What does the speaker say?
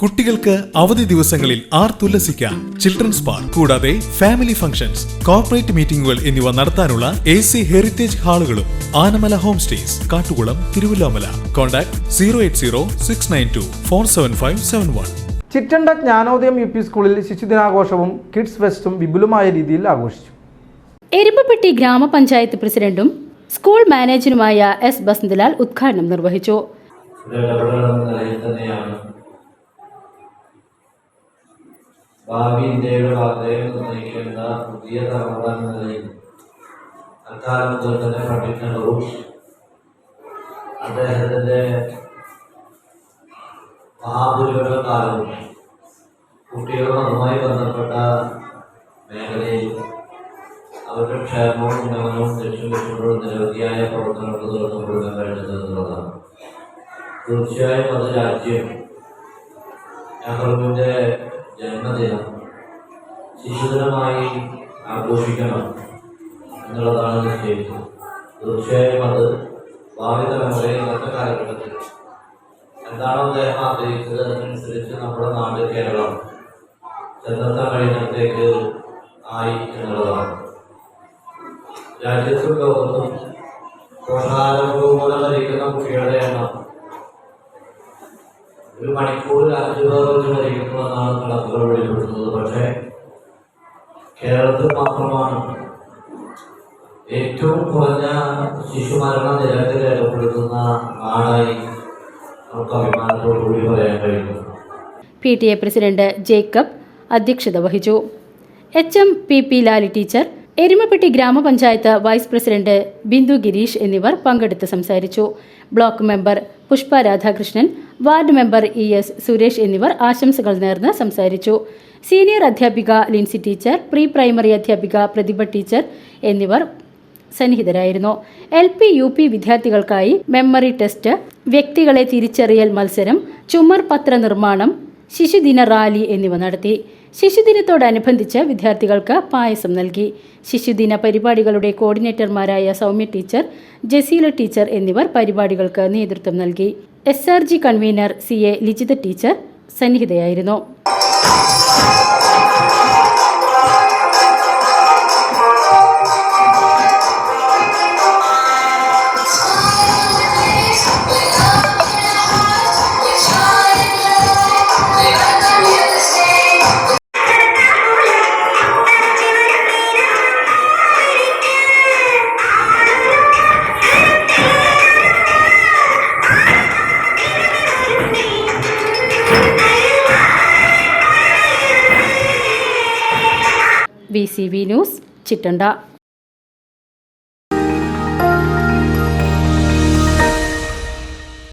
കുട്ടികൾക്ക് അവധി ദിവസങ്ങളിൽ ആർ ആർത്തുല്ലസിക്കാൻ ചിൽഡ്രൻസ് പാർക്ക് കൂടാതെ ഫാമിലി ഫംഗ്ഷൻസ് കോർപ്പറേറ്റ് മീറ്റിംഗുകൾ എന്നിവ നടത്താനുള്ള A C heritage ഹാളുകളും Anamala home stays Kattukulam Thiruvilwamala. Contact zero eight zero six nine two four seven five seven one Chittanda Jnanodayam U P സ്കൂളിൽ ശിശുദിനാഘോഷവും കിഡ്സ് ഫെസ്റ്റും വിപുലമായ രീതിയിൽ ആഘോഷിച്ചു. എരുമപ്പെട്ടി ഗ്രാമപഞ്ചായത്ത് പ്രസിഡന്റും സ്കൂൾ മാനേജറുമായ എസ് ബസന്തലാൽ ഉദ്ഘാടനം നിർവഹിച്ചു. ഭാവി ഇന്ത്യയുടെ വാർത്തകൾ നിർണയിക്കേണ്ട പുതിയ തലമുറ എന്ന നിലയിൽ അക്കാലം മുതൽ തന്നെ പഠിക്കേണ്ടതും അദ്ദേഹത്തിന്റെ മഹാപുരുഷ കാലവും കുട്ടികളുമായി ബന്ധപ്പെട്ട മേഖലയിൽ അവരുടെ ക്ഷേമവും ഉന്നമനവും ലക്ഷ്യം വെച്ചുകൊണ്ടുള്ള നിരവധിയായ പ്രവർത്തനങ്ങൾക്ക് തുറന്നു കൊടുക്കാൻ കഴിഞ്ഞത് എന്നുള്ളതാണ്. തീർച്ചയായും അത് രാജ്യം നെഹ്റുവിന്റെ ജന്മദിനം ശിശുദിനമായി ആഘോഷിക്കണം എന്നുള്ളതാണ് നിശ്ചയിച്ചത് തീർച്ചയായും അത് ഭാവി തലമുറയിൽ ഇന്നത്തെ കാലഘട്ടത്തിൽ എന്താണോ അദ്ദേഹം ആഗ്രഹിച്ചത് അതിനനുസരിച്ച് നമ്മുടെ നാട് കേരളം ചെന്നെത്താൻ കഴിയുന്നിടത്തേക്ക് ആയി എന്നുള്ളതാണ്. രാജ്യത്തും ലോകത്തും പോഷകാഹാരപൂർവം കഴിക്കുന്ന കുട്ടികളുടെ എണ്ണം ഒരു മണിക്കൂർ അഞ്ചു പേർ വെച്ച് മരിക്കുന്നു എന്നാണ് കണക്കുകൾ വെളിപ്പെടുത്തുന്നത്. പക്ഷേ കേരളത്തിൽ മാത്രമാണ്. ഏറ്റവും കുറഞ്ഞ ശിശുമരണ നിരക്ക് രേഖപ്പെടുത്തുന്ന നാടായി നമുക്ക് അഭിമാനത്തോടു കൂടി പറയാൻ കഴിയുന്നു P T A president Jacob അധ്യക്ഷത വഹിച്ചു. H M P P Lali teacher Erumapetty ഗ്രാമപഞ്ചായത്ത് വൈസ് പ്രസിഡന്റ് ബിന്ദു ഗിരീഷ് എന്നിവർ പങ്കെടുത്ത് സംസാരിച്ചു. Block member Pushpa Radhakrishnan ward member E S Suresh എന്നിവർ ആശംസകൾ നേർന്ന് സംസാരിച്ചു. സീനിയർ അധ്യാപിക ലിൻസി ടീച്ചർ പ്രീ പ്രൈമറി അധ്യാപിക പ്രതിഭ ടീച്ചർ എന്നിവർ സന്നിഹിതരായിരുന്നു. എൽ പി യു പി വിദ്യാർത്ഥികൾക്കായി മെമ്മറി ടെസ്റ്റ് വ്യക്തികളെ തിരിച്ചറിയൽ മത്സരം ചുമർ പത്ര നിർമ്മാണം ശിശുദിന റാലി എന്നിവ നടത്തി. ശിശുദിനത്തോടനുബന്ധിച്ച് വിദ്യാർത്ഥികൾക്ക് പായസം നൽകി. ശിശുദിന പരിപാടികളുടെ കോർഡിനേറ്റർമാരായ സൗമ്യ ടീച്ചർ ജസീല ടീച്ചർ എന്നിവർ പരിപാടികൾക്ക് നേതൃത്വം നൽകി. S R G convener C A Lijitha teacher സന്നിഹിതയായിരുന്നു. V news Chittanda